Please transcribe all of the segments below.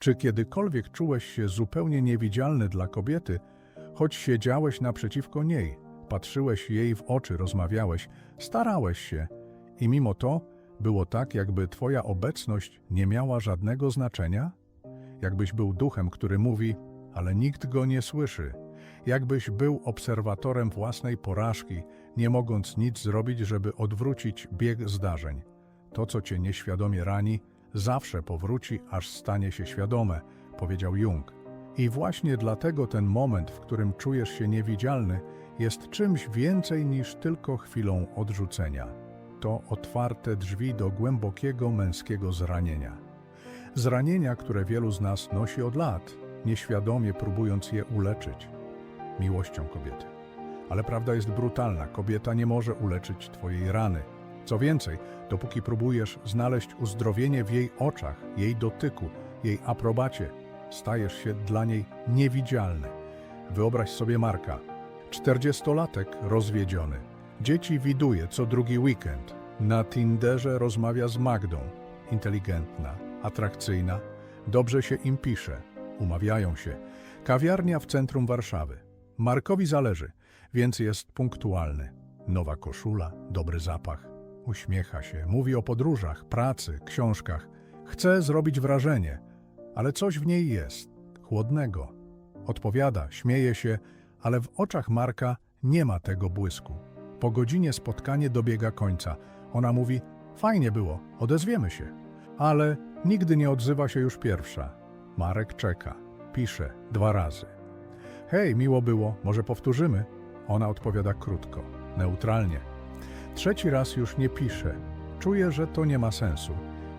Czy kiedykolwiek czułeś się zupełnie niewidzialny dla kobiety, choć siedziałeś naprzeciwko niej, patrzyłeś jej w oczy, rozmawiałeś, starałeś się i mimo to było tak, jakby twoja obecność nie miała żadnego znaczenia? Jakbyś był duchem, który mówi, ale nikt go nie słyszy. Jakbyś był obserwatorem własnej porażki, nie mogąc nic zrobić, żeby odwrócić bieg zdarzeń. To, co cię nieświadomie rani, zawsze powróci, aż stanie się świadome, powiedział Jung. I właśnie dlatego ten moment, w którym czujesz się niewidzialny, jest czymś więcej niż tylko chwilą odrzucenia. To otwarte drzwi do głębokiego męskiego zranienia. Zranienia, które wielu z nas nosi od lat, nieświadomie próbując je uleczyć miłością kobiety. Ale prawda jest brutalna. Kobieta nie może uleczyć Twojej rany. Co więcej, dopóki próbujesz znaleźć uzdrowienie w jej oczach, jej dotyku, jej aprobacie, stajesz się dla niej niewidzialny. Wyobraź sobie Marka, czterdziestolatek rozwiedziony. Dzieci widuje co drugi weekend. Na Tinderze rozmawia z Magdą. Inteligentna, atrakcyjna, dobrze się im pisze. Umawiają się. Kawiarnia w centrum Warszawy. Markowi zależy, więc jest punktualny. Nowa koszula, dobry zapach. Uśmiecha się, mówi o podróżach, pracy, książkach. Chce zrobić wrażenie, ale coś w niej jest, chłodnego. Odpowiada, śmieje się, ale w oczach Marka nie ma tego błysku. Po godzinie spotkanie dobiega końca. Ona mówi, fajnie było, odezwiemy się. Ale nigdy nie odzywa się już pierwsza. Marek czeka, pisze dwa razy. Hej, miło było, może powtórzymy? Ona odpowiada krótko, neutralnie. Trzeci raz już nie pisze. Czuje, że to nie ma sensu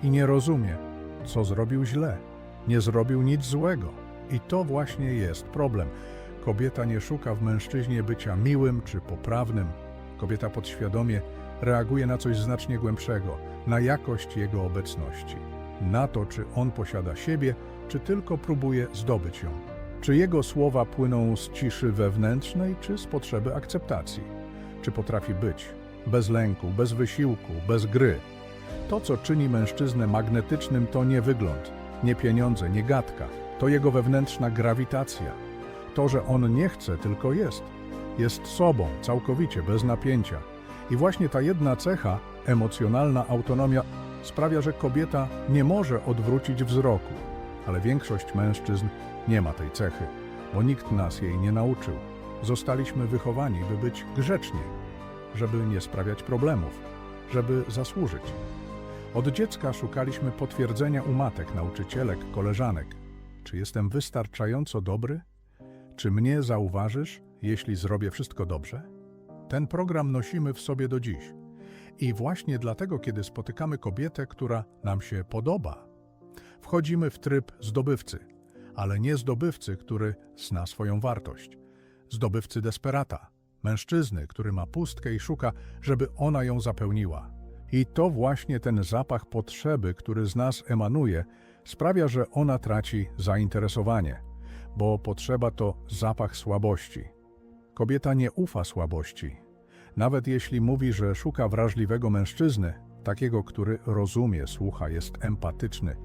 i nie rozumie, co zrobił źle. Nie zrobił nic złego. I to właśnie jest problem. Kobieta nie szuka w mężczyźnie bycia miłym czy poprawnym. Kobieta podświadomie reaguje na coś znacznie głębszego, na jakość jego obecności, na to, czy on posiada siebie, czy tylko próbuje zdobyć ją. Czy jego słowa płyną z ciszy wewnętrznej, czy z potrzeby akceptacji? Czy potrafi być bez lęku, bez wysiłku, bez gry? To, co czyni mężczyznę magnetycznym, to nie wygląd, nie pieniądze, nie gadka. To jego wewnętrzna grawitacja. To, że on nie chce, tylko jest. Jest sobą, całkowicie, bez napięcia. I właśnie ta jedna cecha, emocjonalna autonomia, sprawia, że kobieta nie może odwrócić wzroku. Ale większość mężczyzn nie ma tej cechy, bo nikt nas jej nie nauczył. Zostaliśmy wychowani, by być grzeczni, żeby nie sprawiać problemów, żeby zasłużyć. Od dziecka szukaliśmy potwierdzenia u matek, nauczycielek, koleżanek. Czy jestem wystarczająco dobry? Czy mnie zauważysz, jeśli zrobię wszystko dobrze? Ten program nosimy w sobie do dziś. I właśnie dlatego, kiedy spotykamy kobietę, która nam się podoba, wchodzimy w tryb zdobywcy, ale nie zdobywcy, który zna swoją wartość. Zdobywcy desperata, mężczyzny, który ma pustkę i szuka, żeby ona ją zapełniła. I to właśnie ten zapach potrzeby, który z nas emanuje, sprawia, że ona traci zainteresowanie, bo potrzeba to zapach słabości. Kobieta nie ufa słabości. Nawet jeśli mówi, że szuka wrażliwego mężczyzny, takiego, który rozumie, słucha, jest empatyczny,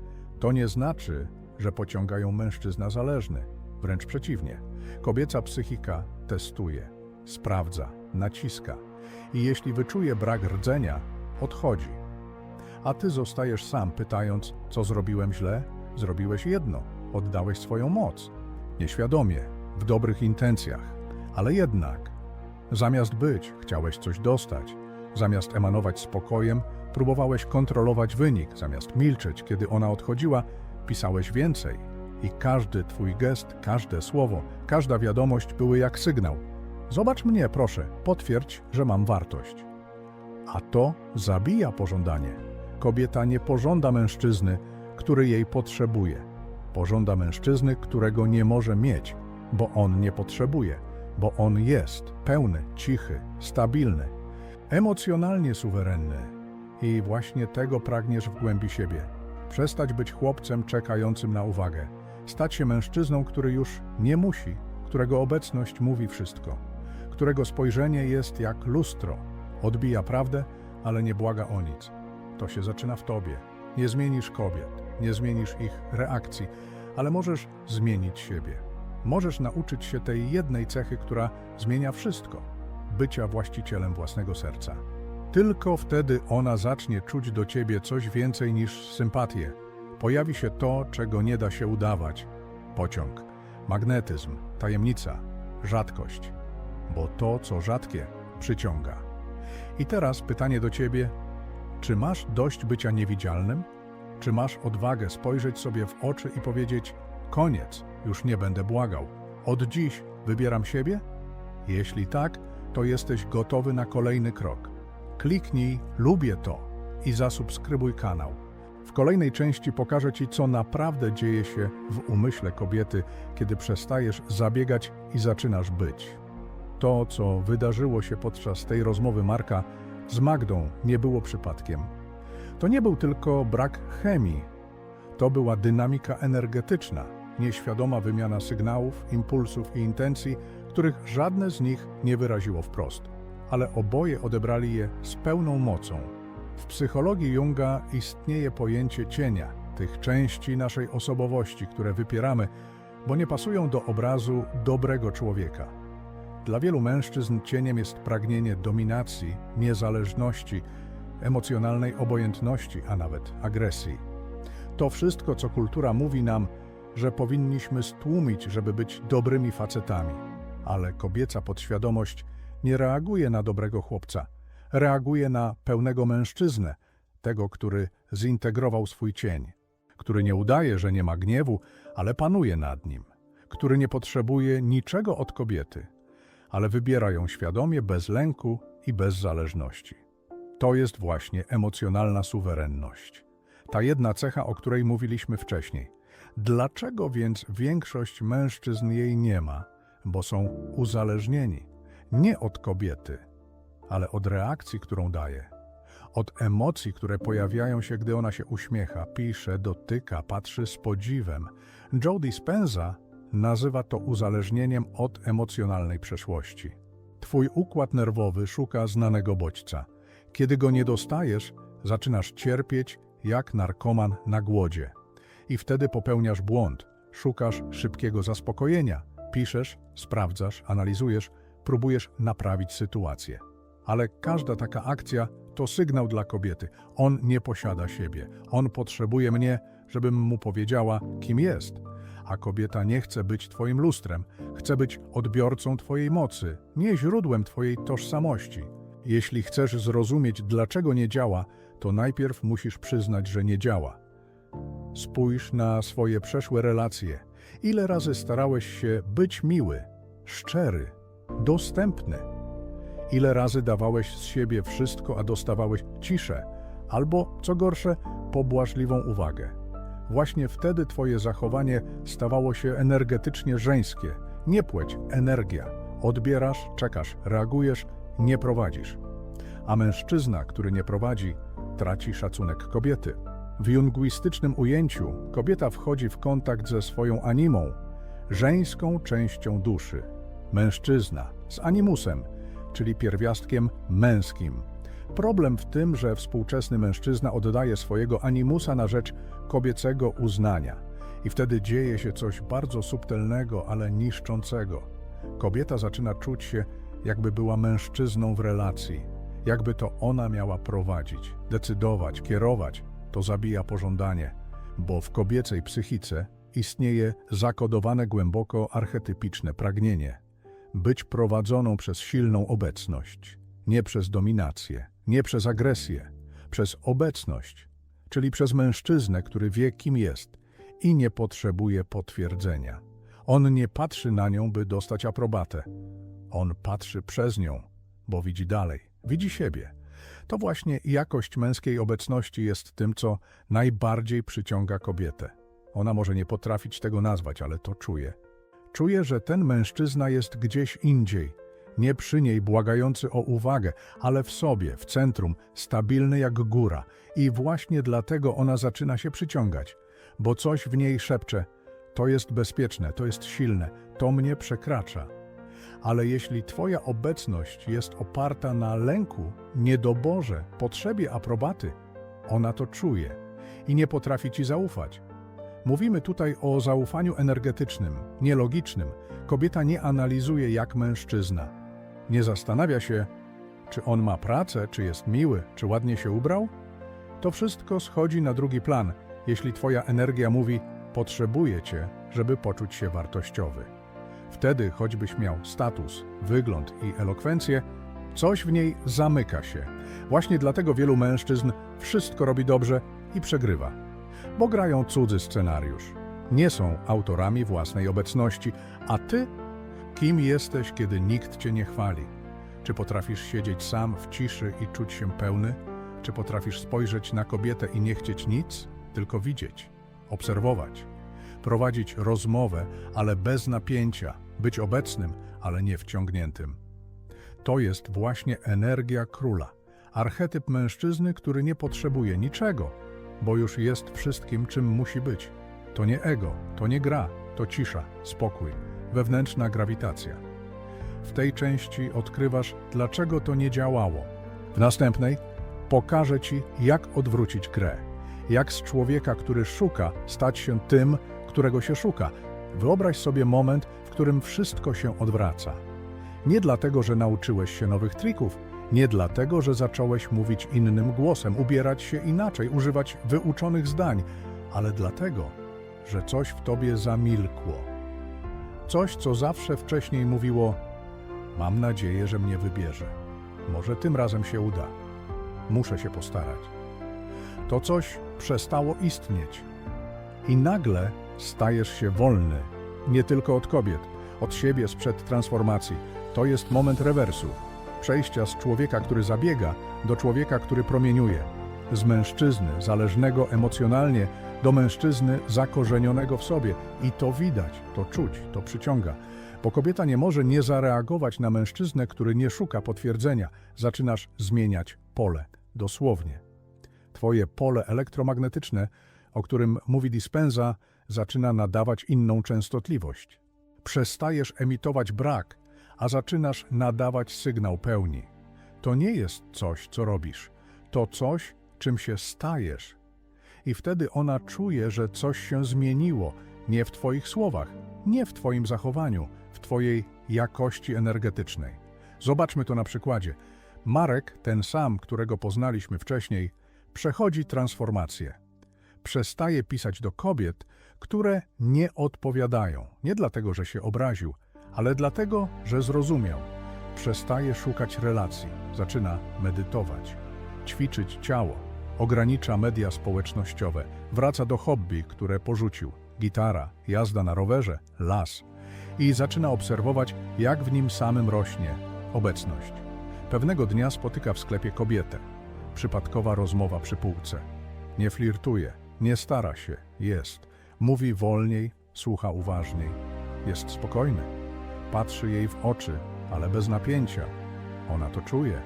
to nie znaczy, że pociągają mężczyzna zależny. Wręcz przeciwnie. Kobieca psychika testuje, sprawdza, naciska i jeśli wyczuje brak rdzenia, odchodzi. A ty zostajesz sam, pytając, co zrobiłem źle? Zrobiłeś jedno, oddałeś swoją moc. Nieświadomie, w dobrych intencjach, ale jednak. Zamiast być, chciałeś coś dostać. Zamiast emanować spokojem, próbowałeś kontrolować wynik. Zamiast milczeć, kiedy ona odchodziła, pisałeś więcej. I każdy twój gest, każde słowo, każda wiadomość były jak sygnał. Zobacz mnie, proszę, potwierdź, że mam wartość. A to zabija pożądanie. Kobieta nie pożąda mężczyzny, który jej potrzebuje. Pożąda mężczyzny, którego nie może mieć, bo on nie potrzebuje, bo on jest pełny, cichy, stabilny, emocjonalnie suwerenny. I właśnie tego pragniesz w głębi siebie. Przestać być chłopcem czekającym na uwagę. Stać się mężczyzną, który już nie musi, którego obecność mówi wszystko, którego spojrzenie jest jak lustro, odbija prawdę, ale nie błaga o nic. To się zaczyna w tobie. Nie zmienisz kobiet, nie zmienisz ich reakcji, ale możesz zmienić siebie. Możesz nauczyć się tej jednej cechy, która zmienia wszystko bycia właścicielem własnego serca. Tylko wtedy ona zacznie czuć do ciebie coś więcej niż sympatię. Pojawi się to, czego nie da się udawać: pociąg, magnetyzm, tajemnica, rzadkość. Bo to, co rzadkie, przyciąga. I teraz pytanie do ciebie: czy masz dość bycia niewidzialnym? Czy masz odwagę spojrzeć sobie w oczy i powiedzieć: Koniec, już nie będę błagał. Od dziś wybieram siebie? Jeśli tak, to jesteś gotowy na kolejny krok. Kliknij Lubię to i zasubskrybuj kanał. W kolejnej części pokażę Ci, co naprawdę dzieje się w umyśle kobiety, kiedy przestajesz zabiegać i zaczynasz być. To, co wydarzyło się podczas tej rozmowy Marka z Magdą, nie było przypadkiem. To nie był tylko brak chemii, to była dynamika energetyczna, nieświadoma wymiana sygnałów, impulsów i intencji, których żadne z nich nie wyraziło wprost, ale oboje odebrali je z pełną mocą. W psychologii Junga istnieje pojęcie cienia, tych części naszej osobowości, które wypieramy, bo nie pasują do obrazu dobrego człowieka. Dla wielu mężczyzn cieniem jest pragnienie dominacji, niezależności, emocjonalnej obojętności, a nawet agresji. To wszystko, co kultura mówi nam, że powinniśmy stłumić, żeby być dobrymi facetami. Ale kobieca podświadomość nie reaguje na dobrego chłopca, reaguje na pełnego mężczyznę, tego, który zintegrował swój cień, który nie udaje, że nie ma gniewu, ale panuje nad nim, który nie potrzebuje niczego od kobiety, ale wybiera ją świadomie, bez lęku i bez zależności. To jest właśnie emocjonalna suwerenność. Ta jedna cecha, o której mówiliśmy wcześniej. Dlaczego więc większość mężczyzn jej nie ma? Bo są uzależnieni nie od kobiety, ale od reakcji, którą daje, od emocji, które pojawiają się, gdy ona się uśmiecha, pisze, dotyka, patrzy z podziwem. Joe Dispenza nazywa to uzależnieniem od emocjonalnej przeszłości. Twój układ nerwowy szuka znanego bodźca. Kiedy go nie dostajesz, zaczynasz cierpieć jak narkoman na głodzie. I wtedy popełniasz błąd. Szukasz szybkiego zaspokojenia. Piszesz, sprawdzasz, analizujesz, próbujesz naprawić sytuację. Ale każda taka akcja to sygnał dla kobiety. On nie posiada siebie. On potrzebuje mnie, żebym mu powiedziała, kim jest. A kobieta nie chce być twoim lustrem, chce być odbiorcą twojej mocy, nie źródłem twojej tożsamości. Jeśli chcesz zrozumieć, dlaczego nie działa, to najpierw musisz przyznać, że nie działa. Spójrz na swoje przeszłe relacje. Ile razy starałeś się być miły, szczery, dostępny? Ile razy dawałeś z siebie wszystko, a dostawałeś ciszę, albo, co gorsze, pobłażliwą uwagę? Właśnie wtedy twoje zachowanie stawało się energetycznie żeńskie. Nie płeć, energia. Odbierasz, czekasz, reagujesz, nie prowadzisz. A mężczyzna, który nie prowadzi, traci szacunek kobiety. W junguistycznym ujęciu kobieta wchodzi w kontakt ze swoją animą, żeńską częścią duszy. Mężczyzna z animusem, czyli pierwiastkiem męskim. Problem w tym, że współczesny mężczyzna oddaje swojego animusa na rzecz kobiecego uznania. I wtedy dzieje się coś bardzo subtelnego, ale niszczącego. Kobieta zaczyna czuć się, jakby była mężczyzną w relacji, jakby to ona miała prowadzić, decydować, kierować. To zabija pożądanie, bo w kobiecej psychice istnieje zakodowane głęboko archetypiczne pragnienie być prowadzoną przez silną obecność, nie przez dominację, nie przez agresję, przez obecność, czyli przez mężczyznę, który wie, kim jest i nie potrzebuje potwierdzenia. On nie patrzy na nią, by dostać aprobatę. On patrzy przez nią, bo widzi dalej, widzi siebie. To właśnie jakość męskiej obecności jest tym, co najbardziej przyciąga kobietę. Ona może nie potrafić tego nazwać, ale to czuje. Czuje, że ten mężczyzna jest gdzieś indziej, nie przy niej błagający o uwagę, ale w sobie, w centrum, stabilny jak góra. I właśnie dlatego ona zaczyna się przyciągać, bo coś w niej szepcze: To jest bezpieczne, to jest silne, to mnie przekracza. Ale jeśli Twoja obecność jest oparta na lęku, niedoborze, potrzebie aprobaty, ona to czuje i nie potrafi Ci zaufać. Mówimy tutaj o zaufaniu energetycznym, nielogicznym. Kobieta nie analizuje jak mężczyzna. Nie zastanawia się, czy on ma pracę, czy jest miły, czy ładnie się ubrał. To wszystko schodzi na drugi plan, jeśli twoja energia mówi: Potrzebuję cię, żeby poczuć się wartościowy. Wtedy, choćbyś miał status, wygląd i elokwencję, coś w niej zamyka się. Właśnie dlatego wielu mężczyzn wszystko robi dobrze i przegrywa, bo grają cudzy scenariusz. Nie są autorami własnej obecności, a ty, kim jesteś, kiedy nikt cię nie chwali? Czy potrafisz siedzieć sam w ciszy i czuć się pełny? Czy potrafisz spojrzeć na kobietę i nie chcieć nic, tylko widzieć, obserwować, prowadzić rozmowę, ale bez napięcia, być obecnym, ale nie wciągniętym? To jest właśnie energia króla, archetyp mężczyzny, który nie potrzebuje niczego, bo już jest wszystkim, czym musi być. To nie ego, to nie gra, to cisza, spokój, wewnętrzna grawitacja. W tej części odkrywasz, dlaczego to nie działało. W następnej pokażę Ci, jak odwrócić grę. Jak z człowieka, który szuka, stać się tym, którego się szuka. Wyobraź sobie moment, w którym wszystko się odwraca. Nie dlatego, że nauczyłeś się nowych trików, nie dlatego, że zacząłeś mówić innym głosem, ubierać się inaczej, używać wyuczonych zdań, ale dlatego, że coś w tobie zamilkło. Coś, co zawsze wcześniej mówiło: Mam nadzieję, że mnie wybierze. Może tym razem się uda. Muszę się postarać. To coś przestało istnieć. I nagle stajesz się wolny. Nie tylko od kobiet, od siebie sprzed transformacji. To jest moment rewersu. Przejścia z człowieka, który zabiega, do człowieka, który promieniuje. Z mężczyzny zależnego emocjonalnie do mężczyzny zakorzenionego w sobie. I to widać, to czuć, to przyciąga. Bo kobieta nie może nie zareagować na mężczyznę, który nie szuka potwierdzenia. Zaczynasz zmieniać pole, dosłownie. Twoje pole elektromagnetyczne, o którym mówi Dispenza, zaczyna nadawać inną częstotliwość. Przestajesz emitować brak, a zaczynasz nadawać sygnał pełni. To nie jest coś, co robisz. To coś, czym się stajesz. I wtedy ona czuje, że coś się zmieniło, nie w Twoich słowach, nie w Twoim zachowaniu, w Twojej jakości energetycznej. Zobaczmy to na przykładzie. Marek, ten sam, którego poznaliśmy wcześniej, przechodzi transformację. Przestaje pisać do kobiet, które nie odpowiadają. Nie dlatego, że się obraził, ale dlatego, że zrozumiał. Przestaje szukać relacji, zaczyna medytować, ćwiczyć ciało, ogranicza media społecznościowe, wraca do hobby, które porzucił gitara, jazda na rowerze, las i zaczyna obserwować, jak w nim samym rośnie obecność. Pewnego dnia spotyka w sklepie kobietę. Przypadkowa rozmowa przy półce. Nie flirtuje, nie stara się, jest. Mówi wolniej, słucha uważniej. Jest spokojny. Patrzy jej w oczy, ale bez napięcia. Ona to czuje.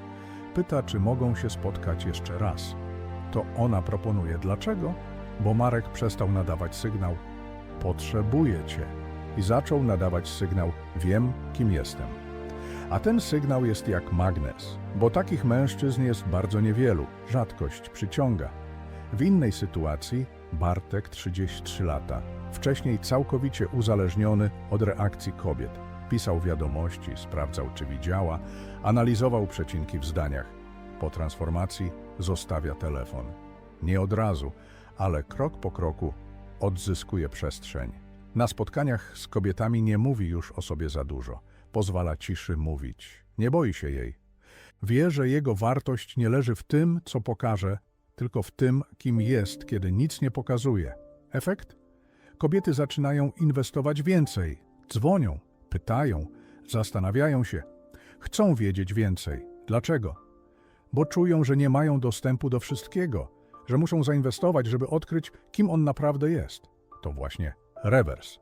Pyta, czy mogą się spotkać jeszcze raz. To ona proponuje. Dlaczego? Bo Marek przestał nadawać sygnał Potrzebuję cię. I zaczął nadawać sygnał Wiem, kim jestem. A ten sygnał jest jak magnes, bo takich mężczyzn jest bardzo niewielu. Rzadkość przyciąga. W innej sytuacji Bartek, 33 lata, wcześniej całkowicie uzależniony od reakcji kobiet. Pisał wiadomości, sprawdzał, czy widziała, analizował przecinki w zdaniach. Po transformacji zostawia telefon. Nie od razu, ale krok po kroku odzyskuje przestrzeń. Na spotkaniach z kobietami nie mówi już o sobie za dużo. Pozwala ciszy mówić. Nie boi się jej. Wie, że jego wartość nie leży w tym, co pokaże, tylko w tym, kim jest, kiedy nic nie pokazuje. Efekt? Kobiety zaczynają inwestować więcej, dzwonią, pytają, zastanawiają się, chcą wiedzieć więcej. Dlaczego? Bo czują, że nie mają dostępu do wszystkiego, że muszą zainwestować, żeby odkryć, kim on naprawdę jest. To właśnie rewers.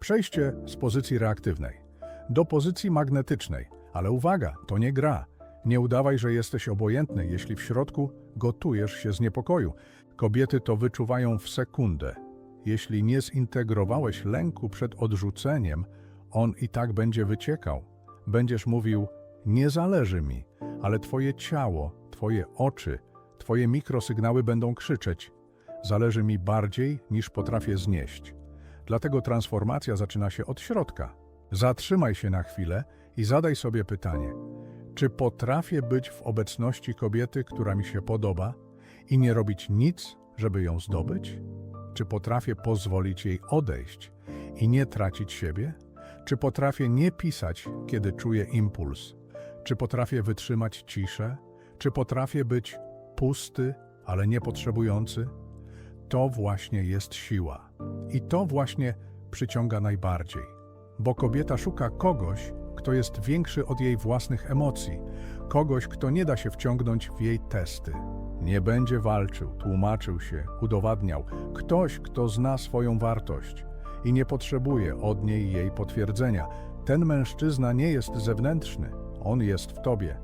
Przejście z pozycji reaktywnej do pozycji magnetycznej. Ale uwaga, to nie gra. Nie udawaj, że jesteś obojętny, jeśli w środku gotujesz się z niepokoju. Kobiety to wyczuwają w sekundę. Jeśli nie zintegrowałeś lęku przed odrzuceniem, on i tak będzie wyciekał. Będziesz mówił: Nie zależy mi, ale twoje ciało, twoje oczy, twoje mikrosygnały będą krzyczeć: zależy mi bardziej niż potrafię znieść. Dlatego transformacja zaczyna się od środka. Zatrzymaj się na chwilę i zadaj sobie pytanie: czy potrafię być w obecności kobiety, która mi się podoba i nie robić nic, żeby ją zdobyć? Czy potrafię pozwolić jej odejść i nie tracić siebie? Czy potrafię nie pisać, kiedy czuję impuls? Czy potrafię wytrzymać ciszę? Czy potrafię być pusty, ale niepotrzebujący? To właśnie jest siła. I to właśnie przyciąga najbardziej. Bo kobieta szuka kogoś, kto jest większy od jej własnych emocji, kogoś, kto nie da się wciągnąć w jej testy. Nie będzie walczył, tłumaczył się, udowadniał. Ktoś, kto zna swoją wartość i nie potrzebuje od niej jej potwierdzenia. Ten mężczyzna nie jest zewnętrzny, on jest w tobie.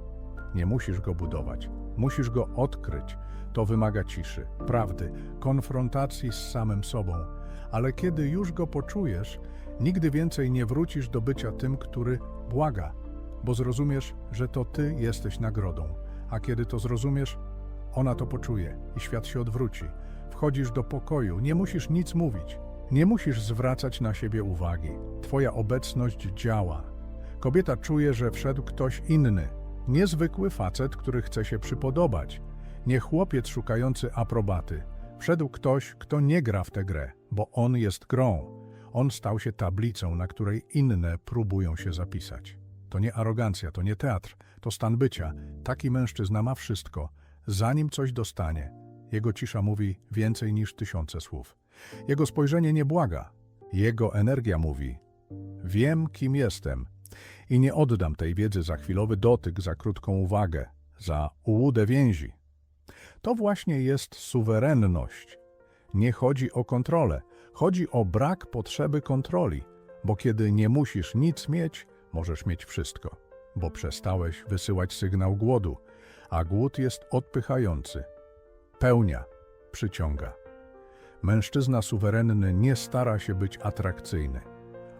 Nie musisz go budować, musisz go odkryć. To wymaga ciszy, prawdy, konfrontacji z samym sobą. Ale kiedy już go poczujesz, nigdy więcej nie wrócisz do bycia tym, który błaga, bo zrozumiesz, że to ty jesteś nagrodą. A kiedy to zrozumiesz, ona to poczuje i świat się odwróci. Wchodzisz do pokoju, nie musisz nic mówić, nie musisz zwracać na siebie uwagi. Twoja obecność działa. Kobieta czuje, że wszedł ktoś inny, niezwykły facet, który chce się przypodobać. Nie chłopiec szukający aprobaty. Wszedł ktoś, kto nie gra w tę grę, bo on jest grą. On stał się tablicą, na której inne próbują się zapisać. To nie arogancja, to nie teatr, to stan bycia. Taki mężczyzna ma wszystko, zanim coś dostanie. Jego cisza mówi więcej niż tysiące słów. Jego spojrzenie nie błaga. Jego energia mówi: Wiem, kim jestem i nie oddam tej wiedzy za chwilowy dotyk, za krótką uwagę, za ułudę więzi. To właśnie jest suwerenność. Nie chodzi o kontrolę, chodzi o brak potrzeby kontroli, bo kiedy nie musisz nic mieć, możesz mieć wszystko, bo przestałeś wysyłać sygnał głodu, a głód jest odpychający. Pełnia, przyciąga. Mężczyzna suwerenny nie stara się być atrakcyjny.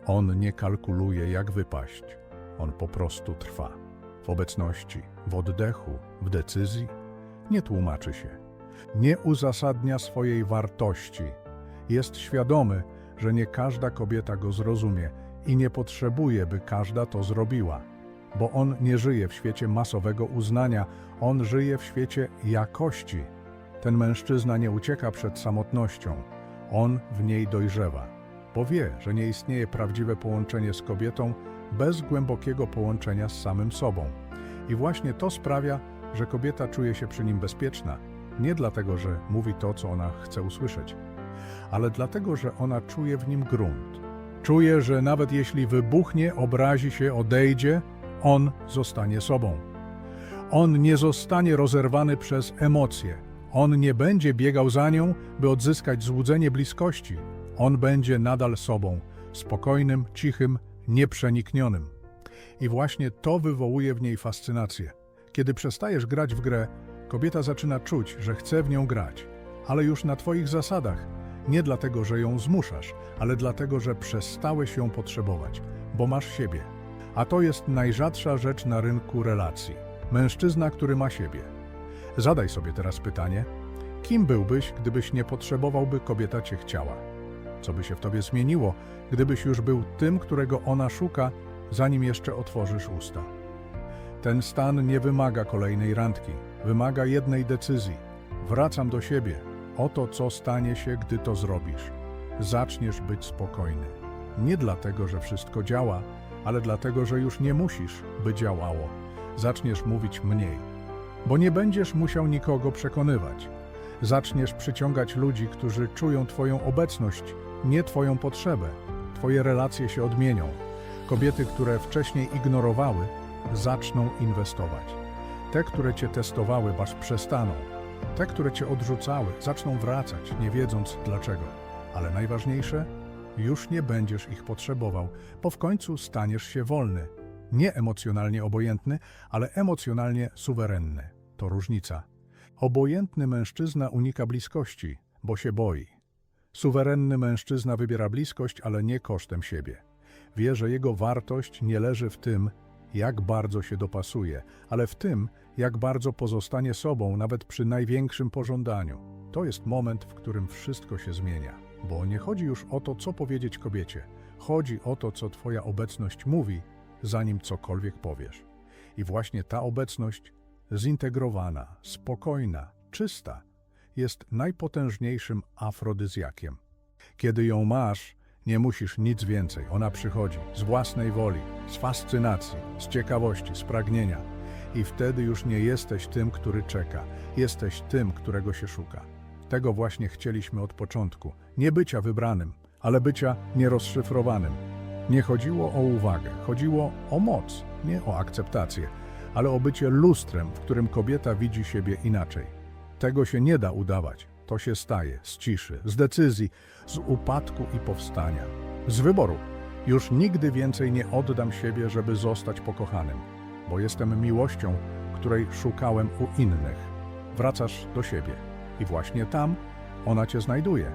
On nie kalkuluje, jak wypaść. On po prostu trwa. W obecności, w oddechu, w decyzji. Nie tłumaczy się. Nie uzasadnia swojej wartości. Jest świadomy, że nie każda kobieta go zrozumie i nie potrzebuje, by każda to zrobiła. Bo on nie żyje w świecie masowego uznania, on żyje w świecie jakości. Ten mężczyzna nie ucieka przed samotnością, on w niej dojrzewa, bo wie, że nie istnieje prawdziwe połączenie z kobietą bez głębokiego połączenia z samym sobą. I właśnie to sprawia, że kobieta czuje się przy nim bezpieczna, nie dlatego, że mówi to, co ona chce usłyszeć, ale dlatego, że ona czuje w nim grunt. Czuje, że nawet jeśli wybuchnie, obrazi się, odejdzie, on zostanie sobą. On nie zostanie rozerwany przez emocje. On nie będzie biegał za nią, by odzyskać złudzenie bliskości. On będzie nadal sobą, spokojnym, cichym, nieprzeniknionym. I właśnie to wywołuje w niej fascynację. Kiedy przestajesz grać w grę, kobieta zaczyna czuć, że chce w nią grać, ale już na Twoich zasadach. Nie dlatego, że ją zmuszasz, ale dlatego, że przestałeś ją potrzebować, bo masz siebie. A to jest najrzadsza rzecz na rynku relacji. Mężczyzna, który ma siebie. Zadaj sobie teraz pytanie: kim byłbyś, gdybyś nie potrzebował, by kobieta cię chciała? Co by się w tobie zmieniło, gdybyś już był tym, którego ona szuka, zanim jeszcze otworzysz usta? Ten stan nie wymaga kolejnej randki, wymaga jednej decyzji. Wracam do siebie. Oto co stanie się, gdy to zrobisz. Zaczniesz być spokojny. Nie dlatego, że wszystko działa, ale dlatego, że już nie musisz, by działało. Zaczniesz mówić mniej, bo nie będziesz musiał nikogo przekonywać. Zaczniesz przyciągać ludzi, którzy czują Twoją obecność, nie Twoją potrzebę. Twoje relacje się odmienią. Kobiety, które wcześniej ignorowały, zaczną inwestować. Te, które Cię testowały, aż przestaną. Te, które Cię odrzucały, zaczną wracać, nie wiedząc dlaczego. Ale najważniejsze, już nie będziesz ich potrzebował, bo w końcu staniesz się wolny. Nie emocjonalnie obojętny, ale emocjonalnie suwerenny. To różnica. Obojętny mężczyzna unika bliskości, bo się boi. Suwerenny mężczyzna wybiera bliskość, ale nie kosztem siebie. Wie, że jego wartość nie leży w tym, jak bardzo się dopasuje, ale w tym, jak bardzo pozostanie sobą nawet przy największym pożądaniu. to jest moment, w którym wszystko się zmienia. Bo nie chodzi już o to, co powiedzieć kobiecie. Chodzi o to, co Twoja obecność mówi, zanim cokolwiek powiesz. I właśnie ta obecność, zintegrowana, spokojna, czysta, jest najpotężniejszym afrodyzjakiem. Kiedy ją masz, nie musisz nic więcej. Ona przychodzi z własnej woli, z fascynacji, z ciekawości, z pragnienia. I wtedy już nie jesteś tym, który czeka. Jesteś tym, którego się szuka. Tego właśnie chcieliśmy od początku. Nie bycia wybranym, ale bycia nierozszyfrowanym. Nie chodziło o uwagę, chodziło o moc, nie o akceptację, ale o bycie lustrem, w którym kobieta widzi siebie inaczej. Tego się nie da udawać. To się staje z ciszy, z decyzji, z upadku i powstania. Z wyboru. Już nigdy więcej nie oddam siebie, żeby zostać pokochanym, bo jestem miłością, której szukałem u innych. Wracasz do siebie i właśnie tam ona cię znajduje.